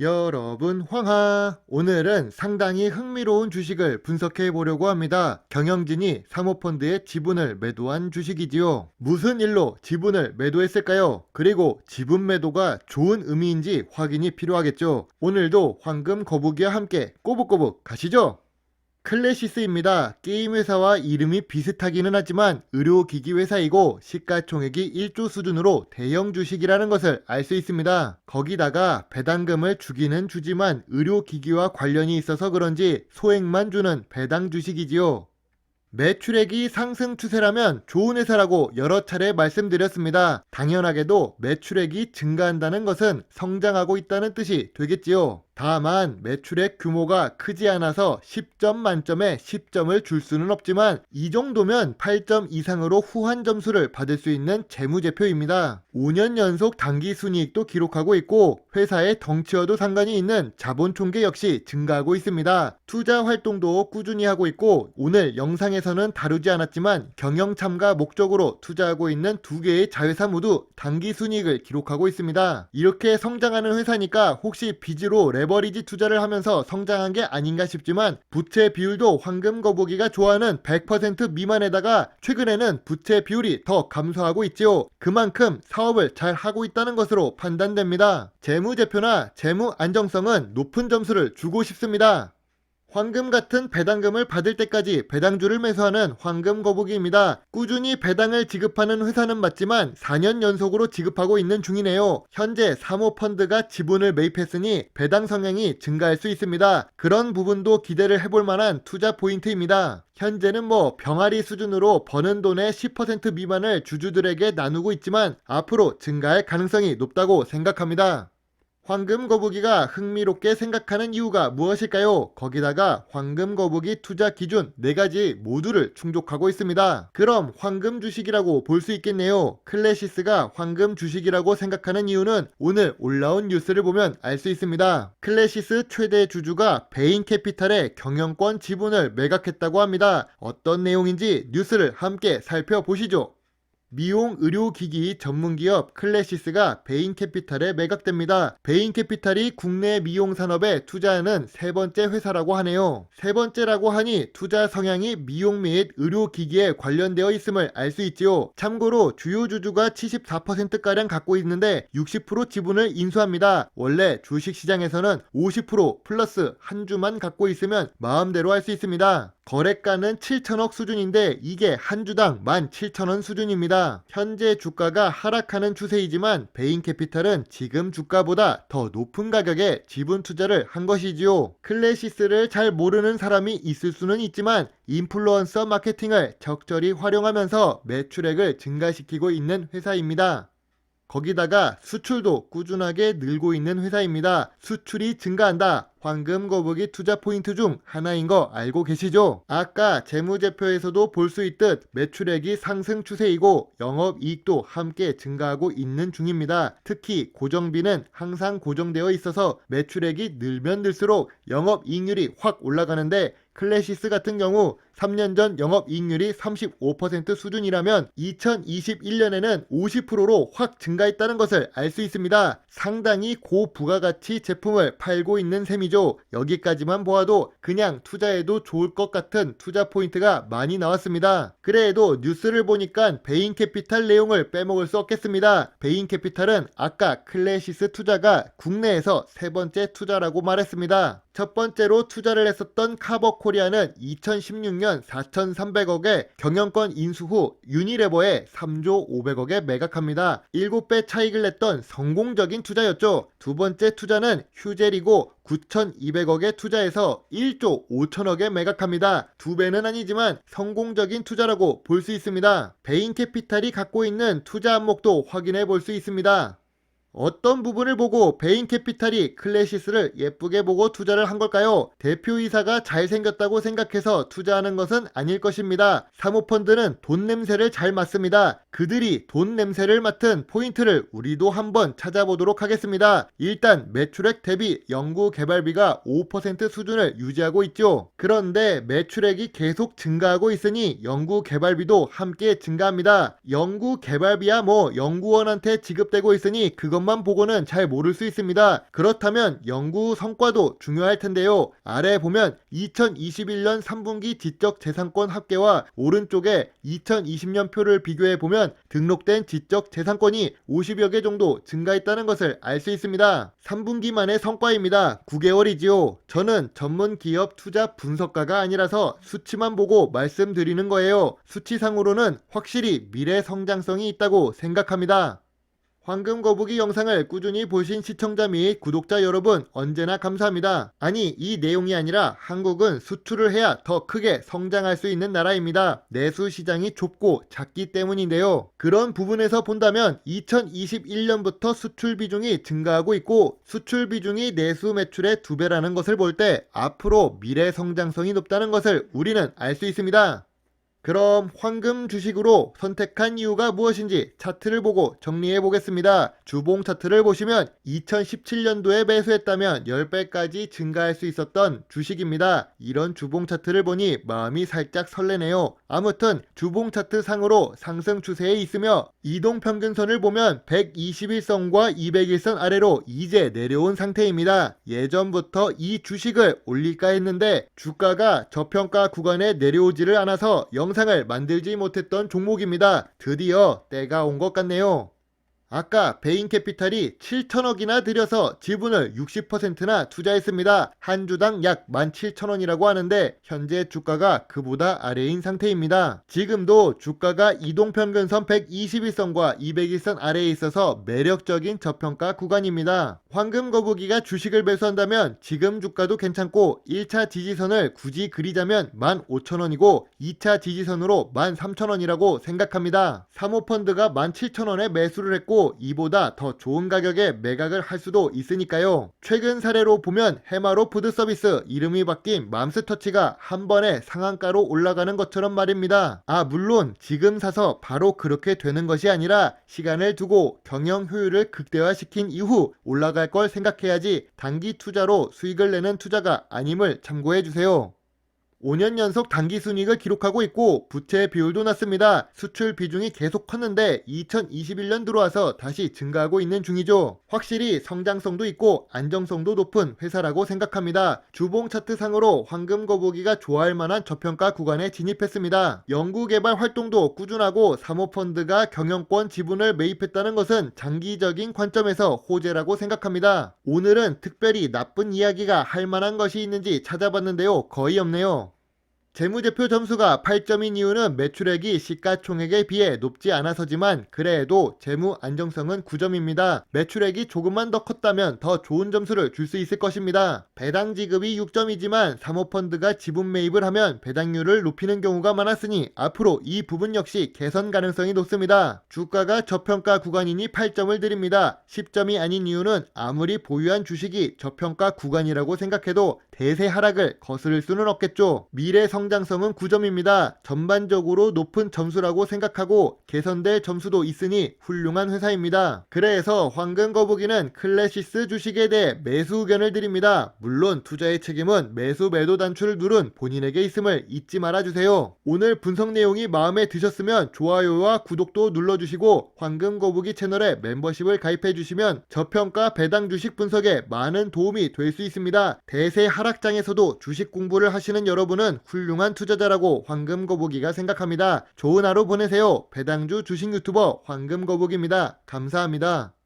여러분 황하 오늘은 상당히 흥미로운 주식을 분석해 보려고 합니다. 경영진이 사모펀드의 지분을 매도한 주식이지요. 무슨 일로 지분을 매도했을까요? 그리고 지분 매도가 좋은 의미인지 확인이 필요하겠죠. 오늘도 황금 거북이와 함께 꼬북꼬북 가시죠. 클래시스입니다. 게임 회사와 이름이 비슷하기는 하지만 의료기기 회사이고 시가총액이 1조 수준으로 대형 주식이라는 것을 알 수 있습니다. 거기다가 배당금을 주기는 주지만 의료기기와 관련이 있어서 그런지 소액만 주는 배당 주식이지요. 매출액이 상승 추세라면 좋은 회사라고 여러 차례 말씀드렸습니다. 당연하게도 매출액이 증가한다는 것은 성장하고 있다는 뜻이 되겠지요. 다만 매출액 규모가 크지 않아서 10점 만점에 10점을 줄 수는 없지만 이 정도면 8점 이상으로 후한 점수를 받을 수 있는 재무제표입니다. 5년 연속 당기 순이익도 기록하고 있고 회사의 덩치와도 상관이 있는 자본 총계 역시 증가하고 있습니다. 투자 활동도 꾸준히 하고 있고 오늘 영상에서는 다루지 않았지만 경영 참가 목적으로 투자하고 있는 두 개의 자회사 모두 당기 순이익을 기록하고 있습니다. 이렇게 성장하는 회사니까 혹시 빚으로 레 버리지 투자를 하면서 성장한 게 아닌가 싶지만 부채 비율도 황금 거북이가 좋아하는 100% 미만에다가 최근에는 부채 비율이 더 감소하고 있지요. 그만큼 사업을 잘 하고 있다는 것으로 판단됩니다. 재무제표나 재무 안정성은 높은 점수를 주고 싶습니다. 황금 같은 배당금을 받을 때까지 배당주를 매수하는 황금 거북이입니다. 꾸준히 배당을 지급하는 회사는 맞지만 4년 연속으로 지급하고 있는 중이네요. 현재 사모펀드가 지분을 매입했으니 배당 성향이 증가할 수 있습니다. 그런 부분도 기대를 해볼 만한 투자 포인트입니다. 현재는 뭐 병아리 수준으로 버는 돈의 10% 미만을 주주들에게 나누고 있지만 앞으로 증가할 가능성이 높다고 생각합니다. 황금 거북이가 흥미롭게 생각하는 이유가 무엇일까요? 거기다가 황금 거북이 투자 기준 4가지 모두를 충족하고 있습니다. 그럼 황금 주식이라고 볼 수 있겠네요. 클래시스가 황금 주식이라고 생각하는 이유는 오늘 올라온 뉴스를 보면 알 수 있습니다. 클래시스 최대 주주가 베인 캐피탈의 경영권 지분을 매각했다고 합니다. 어떤 내용인지 뉴스를 함께 살펴보시죠. 미용 의료기기 전문기업 클래시스가 베인캐피탈에 매각됩니다. 베인캐피탈이 국내 미용 산업에 투자하는 세 번째 회사라고 하네요. 세 번째라고 하니 투자 성향이 미용 및 의료기기에 관련되어 있음을 알 수 있지요. 참고로 주요 주주가 74%가량 갖고 있는데 60% 지분을 인수합니다. 원래 주식시장에서는 50% 플러스 한 주만 갖고 있으면 마음대로 할 수 있습니다. 거래가는 7천억 수준인데 이게 한 주당 17,000원 수준입니다. 현재 주가가 하락하는 추세이지만 베인캐피탈은 지금 주가보다 더 높은 가격에 지분 투자를 한 것이지요. 클래시스를 잘 모르는 사람이 있을 수는 있지만 인플루언서 마케팅을 적절히 활용하면서 매출액을 증가시키고 있는 회사입니다. 거기다가 수출도 꾸준하게 늘고 있는 회사입니다. 수출이 증가한다. 황금 거북이 투자 포인트 중 하나인 거 알고 계시죠? 아까 재무제표에서도 볼 수 있듯 매출액이 상승 추세이고 영업이익도 함께 증가하고 있는 중입니다. 특히 고정비는 항상 고정되어 있어서 매출액이 늘면 늘수록 영업이익률이 확 올라가는데 클래시스 같은 경우 3년 전 영업이익률이 35% 수준이라면 2021년에는 50%로 확 증가했다는 것을 알 수 있습니다. 상당히 고부가가치 제품을 팔고 있는 셈 이죠. 여기까지만 보아도 그냥 투자해도 좋을 것 같은 투자 포인트가 많이 나왔습니다. 그래도 뉴스를 보니까 베인 캐피탈 내용을 빼먹을 수 없겠습니다. 베인 캐피탈은 아까 클래시스 투자가 국내에서 세 번째 투자라고 말했습니다. 첫 번째로 투자를 했었던 카버 코리아는 2016년 4,300억에 경영권 인수 후 유니레버에 3조 500억에 매각합니다. 7배 차익을 냈던 성공적인 투자였죠. 두 번째 투자는 휴젤이고 9,200억에 투자해서 1조 5천억에 매각합니다. 두 배는 아니지만 성공적인 투자라고 볼 수 있습니다. 베인 캐피탈이 갖고 있는 투자 항목도 확인해 볼 수 있습니다. 어떤 부분을 보고 베인 캐피탈이 클래시스를 예쁘게 보고 투자를 한 걸까요? 대표이사가 잘생겼다고 생각해서 투자하는 것은 아닐 것입니다. 사모펀드는 돈 냄새를 잘 맡습니다. 그들이 돈 냄새를 맡은 포인트를 우리도 한번 찾아보도록 하겠습니다. 일단 매출액 대비 연구 개발비가 5% 수준을 유지하고 있죠. 그런데 매출액이 계속 증가하고 있으니 연구 개발비도 함께 증가합니다. 연구 개발비야 뭐 연구원한테 지급되고 있으니 그것만 이름만 보고는 잘 모를 수 있습니다. 그렇다면 연구 성과도 중요할 텐데요. 아래 보면 2021년 3분기 지적 재산권 합계와 오른쪽에 2020년 표를 비교해 보면 등록된 지적 재산권이 50여 개 정도 증가했다는 것을 알 수 있습니다. 3분기만의 성과입니다. 9개월이지요. 저는 전문 기업 투자 분석가가 아니라서 수치만 보고 말씀드리는 거예요. 수치상으로는 확실히 미래 성장성이 있다고 생각합니다. 황금 거북이 영상을 꾸준히 보신 시청자 및 구독자 여러분 언제나 감사합니다. 아니 이 내용이 아니라 한국은 수출을 해야 더 크게 성장할 수 있는 나라입니다. 내수 시장이 좁고 작기 때문인데요. 그런 부분에서 본다면 2021년부터 수출 비중이 증가하고 있고 수출 비중이 내수 매출의 두 배라는 것을 볼 때 앞으로 미래 성장성이 높다는 것을 우리는 알 수 있습니다. 그럼 황금 주식으로 선택한 이유가 무엇인지 차트를 보고 정리해 보겠습니다. 주봉 차트를 보시면 2017년도에 매수했다면 10배까지 증가할 수 있었던 주식입니다. 이런 주봉 차트를 보니 마음이 살짝 설레네요. 아무튼 주봉 차트 상으로 상승 추세에 있으며 이동 평균선을 보면 121선과 201선 아래로 이제 내려온 상태입니다. 예전부터 이 주식을 올릴까 했는데 주가가 저평가 구간에 내려오지를 않아서 영상 을 만들지 못했던 종목입니다. 드디어 때가 온 것 같네요. 아까 베인 캐피탈이 7천억이나 들여서 지분을 60%나 투자했습니다. 한 주당 약 17,000원이라고 하는데 현재 주가가 그보다 아래인 상태입니다. 지금도 주가가 이동평균선 121선과 201선 아래에 있어서 매력적인 저평가 구간입니다. 황금 거북이가 주식을 매수한다면 지금 주가도 괜찮고 1차 지지선을 굳이 그리자면 15,000원이고 2차 지지선으로 13,000원이라고 생각합니다. 사모펀드가 17,000원에 매수를 했고 이보다 더 좋은 가격에 매각을 할 수도 있으니까요. 최근 사례로 보면 해마로 푸드 서비스 이름이 바뀐 맘스터치가 한 번에 상한가로 올라가는 것처럼 말입니다. 아 물론 지금 사서 바로 그렇게 되는 것이 아니라 시간을 두고 경영 효율을 극대화시킨 이후 올라갈 걸 생각해야지 단기 투자로 수익을 내는 투자가 아님을 참고해 주세요. 5년 연속 단기 순이익을 기록하고 있고 부채 비율도 낮습니다. 수출 비중이 계속 컸는데 2021년 들어와서 다시 증가하고 있는 중이죠. 확실히 성장성도 있고 안정성도 높은 회사라고 생각합니다. 주봉 차트상으로 황금 거북이가 좋아할 만한 저평가 구간에 진입했습니다. 연구개발 활동도 꾸준하고 사모펀드가 경영권 지분을 매입했다는 것은 장기적인 관점에서 호재라고 생각합니다. 오늘은 특별히 나쁜 이야기가 할 만한 것이 있는지 찾아봤는데요. 거의 없네요. 재무제표 점수가 8점인 이유는 매출액이 시가총액에 비해 높지 않아서지만 그래도 재무 안정성은 9점입니다. 매출액이 조금만 더 컸다면 더 좋은 점수를 줄 수 있을 것입니다. 배당 지급이 6점이지만 사모펀드가 지분 매입을 하면 배당률을 높이는 경우가 많았으니 앞으로 이 부분 역시 개선 가능성이 높습니다. 주가가 저평가 구간이니 8점을 드립니다. 10점이 아닌 이유는 아무리 보유한 주식이 저평가 구간이라고 생각해도 대세 하락을 거스를 수는 없겠죠. 미래 성장성은 9점입니다. 전반적으로 높은 점수라고 생각하고 개선될 점수도 있으니 훌륭한 회사입니다. 그래서 황금 거북이는 클래시스 주식에 대해 매수 의견을 드립니다. 물론 투자의 책임은 매수 매도 단추를 누른 본인에게 있음을 잊지 말아주세요. 오늘 분석 내용이 마음에 드셨으면 좋아요와 구독도 눌러주시고 황금 거북이 채널에 멤버십을 가입해 주시면 저평가 배당 주식 분석에 많은 도움이 될 수 있습니다. 대세 하락장에서도 주식 공부를 하시는 여러분은 훌륭한 투자자라고 황금 거북이가 생각합니다. 좋은 하루 보내세요. 배당주 주식 유튜버 황금 거북입니다. 감사합니다.